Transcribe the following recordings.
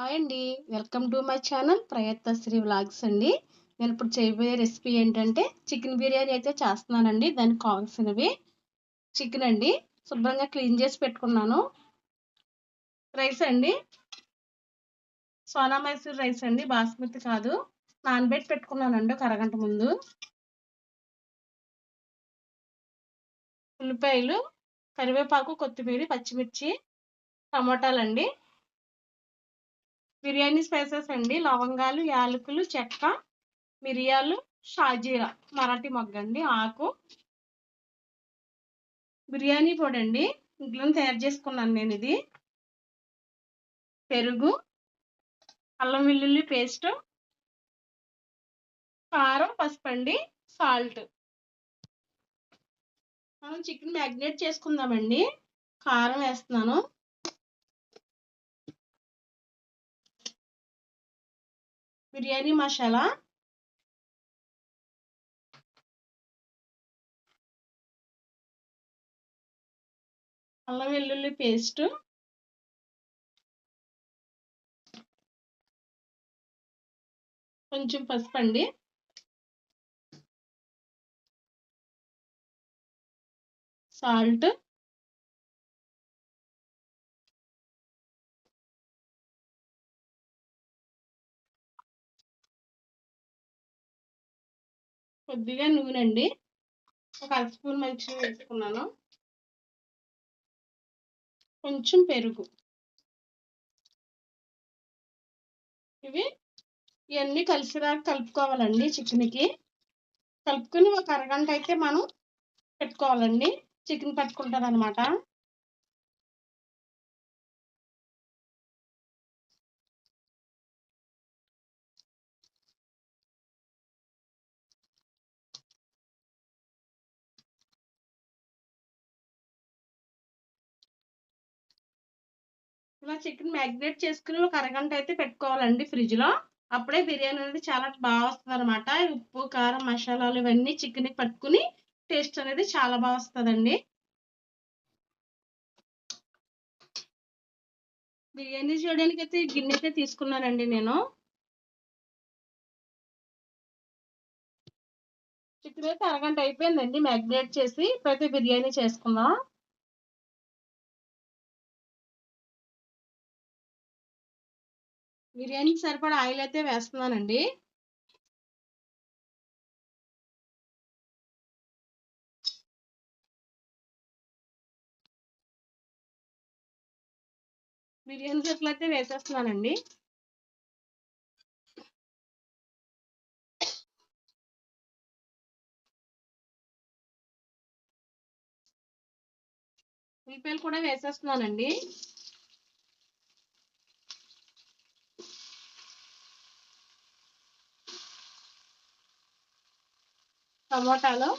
Hi అండి. Welcome to my channel Prayatnasri vlogs అండి. నేను ఇప్పుడు చేయబోయే రెసిపీ ఏంటంటే చికెన్ బిర్యానీ అయితే చేస్తున్నానండి. దానికి కావాల్సినవి చికెన్ అండి. శుభ్రంగా క్లీన్ చేసి పెట్టుకున్నాను. రైస్ అండి. సోనా మైసూర్ రైస్ అండి. బాస్మతి కాదు. నానబెట్టి పెట్టుకున్నానండి ఒక అరగంట ముందు. ఉల్లిపాయలు కరివేపాకు కొత్తిమీర పచ్చిమిర్చి టమోటాలండి. బిర్యానీ స్పైసెస్ అండి. లవంగాలు యాలకులు చెక్క మిరియాలు షాజీరా. మరాఠీ మొగ్గ అండి ఆకు. బిర్యానీ పొడి అండి. ఇంట్లో తయారు చేసుకున్నాను నేను ఇది. పెరుగు అల్లం వెల్లుల్లి పేస్ట్ కారం పసుపు అండి సాల్ట్. మనం చికెన్ మ్యాగ్నేట్ చేసుకుందామండి. కారం వేస్తున్నాను. బిర్యానీ మసాలా. అల్లం వెల్లుల్లి పేస్ట్. కొంచెం పసుపు అండి. సాల్ట్. కొద్దిగా నూనె అండి ఒక అర స్పూన్ మంచిగా వేసుకున్నాను. కొంచెం పెరుగు. ఇవి ఇవన్నీ కలిసిదాకా కలుపుకోవాలండి చికెన్కి. కలుపుకొని ఒక అరగంట అయితే మనం పెట్టుకోవాలండి. చికెన్ పట్టుకుంటుంది అనమాట ఇలా చికెన్ మ్యాగ్నేట్ చేసుకుని ఒక అరగంట అయితే పెట్టుకోవాలండి ఫ్రిడ్జ్లో. అప్పుడే బిర్యానీ అనేది చాలా బాగా వస్తుంది అనమాట ఉప్పు కారం మసాలాలు ఇవన్నీ చికెన్కి పట్టుకుని టేస్ట్ అనేది చాలా బాగా వస్తుందండి. బిర్యానీ చేయడానికి అయితే గిన్నె అయితే తీసుకున్నానండి నేను. చికెన్ అయితే అరగంట అయిపోయిందండి మ్యాగ్నేట్ చేసి. ఇప్పుడైతే బిర్యానీ చేసుకుందాం. బిర్యానీకి సరిపడా ఆయిల్ అయితే వేస్తున్నానండి. బిర్యానీ చెట్లు అయితే వేసేస్తున్నానండి. ఉల్లిపాయలు కూడా వేసేస్తున్నానండి. టమోటాలు.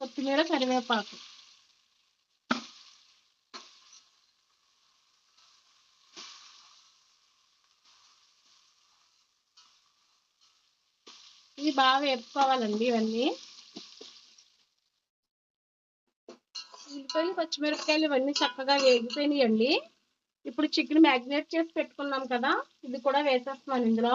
కొత్తిమీర కరివేపాకు. ఇవి బాగా వేపుకోవాలండి ఇవన్నీ. ఉల్లిపాయలు పచ్చిమిరపకాయలు ఇవన్నీ చక్కగా వేగిపోయినాయండి. ఇప్పుడు చికెన్ మ్యాగ్నేట్ చేసి పెట్టుకున్నాం కదా ఇది కూడా వేసేస్తున్నాను ఇందులో.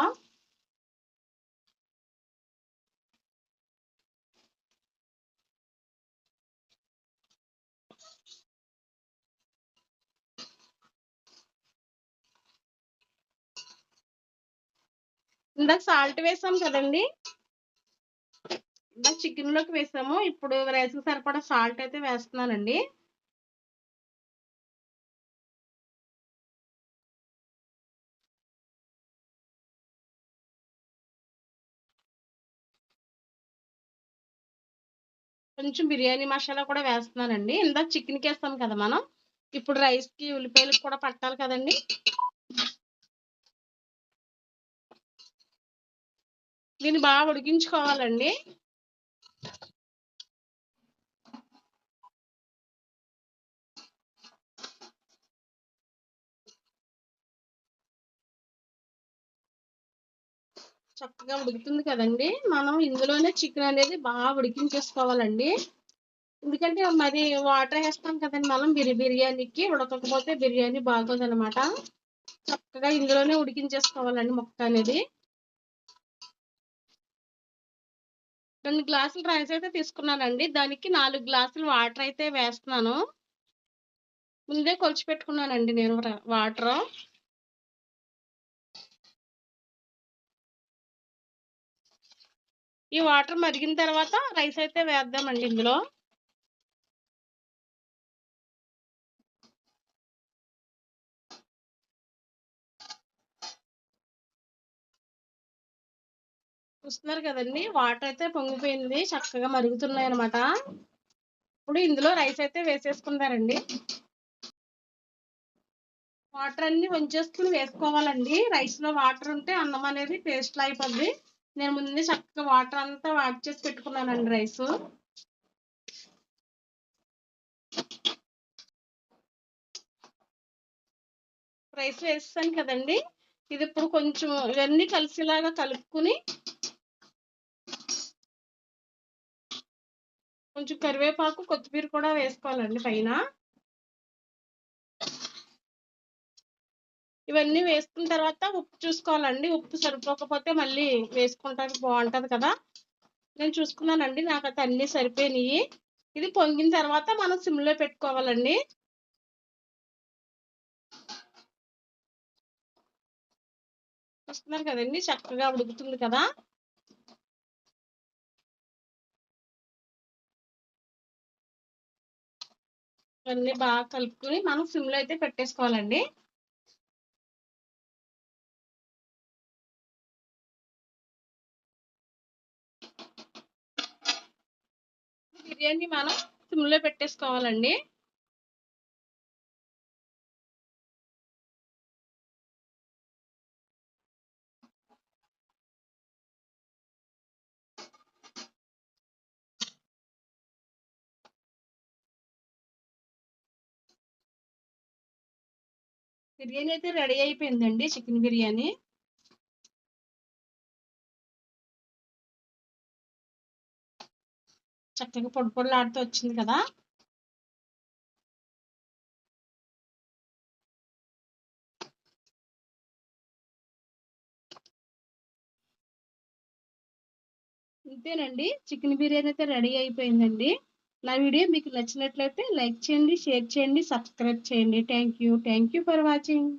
ఇందాక సాల్ట్ వేసాం కదండి. ఇందాక చికెన్లోకి వేసాము. ఇప్పుడు రైస్కి సరిపడా సాల్ట్ అయితే వేస్తున్నానండి. కొంచెం బిర్యానీ మసాలా కూడా వేస్తున్నానండి. ఇందాక చికెన్కి వేస్తాం కదా మనం. ఇప్పుడు రైస్కి ఉల్లిపాయలకు కూడా పట్టాలి కదండి. దీన్ని బాగా ఉడికించుకోవాలండి. చక్కగా ఉడుకుతుంది కదండి. మనం ఇందులోనే చికెన్ అనేది బాగా ఉడికించేసుకోవాలండి. ఎందుకంటే మరి వాటర్ వేస్తాం కదండి మనం బిరి బిర్యానీకి ఉడకకపోతే బిర్యానీ బాగోదనమాట చక్కగా ఇందులోనే ఉడికించేసుకోవాలండి మొక్క అనేది. రెండు గ్లాసులు రైస్ అయితే తీసుకున్నానండి. దానికి నాలుగు గ్లాసులు వాటర్ అయితే వేస్తున్నాను. ముందే కొలిచి పెట్టుకున్నానండి నేను వాటర్. ఈ వాటర్ మరిగిన తర్వాత రైస్ అయితే వేద్దామండి ఇందులో. చూస్తున్నారు కదండి వాటర్ అయితే పొంగిపోయింది చక్కగా మరుగుతున్నాయి అనమాట ఇప్పుడు ఇందులో రైస్ అయితే వేసేసుకున్నారండి వాటర్ అన్ని వంచేసుకుని వేసుకోవాలండి. రైస్లో వాటర్ ఉంటే అన్నం అనేది టేస్ట్ అయిపోద్ది. నేను ముందే చక్కగా వాటర్ అంతా యాడ్ చేసి పెట్టుకున్నానండి రైస్. రైస్ వేస్తాను కదండి. ఇది ఇప్పుడు కొంచెం ఇవన్నీ కలిసిలాగా కలుపుకుని కొంచెం కరివేపాకు కొత్తిమీర కూడా వేసుకోవాలండి పైన. ఇవన్నీ వేసుకున్న తర్వాత ఉప్పు చూసుకోవాలండి. ఉప్పు సరిపోకపోతే మళ్ళీ వేసుకుంటానికి బాగుంటుంది కదా. నేను చూసుకున్నానండి. నాకు అయితే అన్నీ సరిపోయినాయి. ఇది పొంగిన తర్వాత మనం సిమ్లో పెట్టుకోవాలండి. చూస్తున్నారు కదండి? చక్కగా ఉడుకుతుంది కదా. ఇవన్నీ బాగా కలుపుకొని మనం సిమ్లో అయితే పెట్టేసుకోవాలండి. బిర్యానీ మనం సిమ్లో పెట్టేసుకోవాలండి. బిర్యానీ అయితే రెడీ అయిపోయిందండి చికెన్ బిర్యానీ. చక్కగా పొడి పొడిలాడుతూ వచ్చింది కదా. ఇంతేనండి. చికెన్ బిర్యానీ అయితే రెడీ అయిపోయిందండి. నా వీడియో మీకు నచ్చినట్లయితే లైక్ చేయండి షేర్ చేయండి సబ్స్క్రైబ్ చేయండి. Thank you thank you for watching.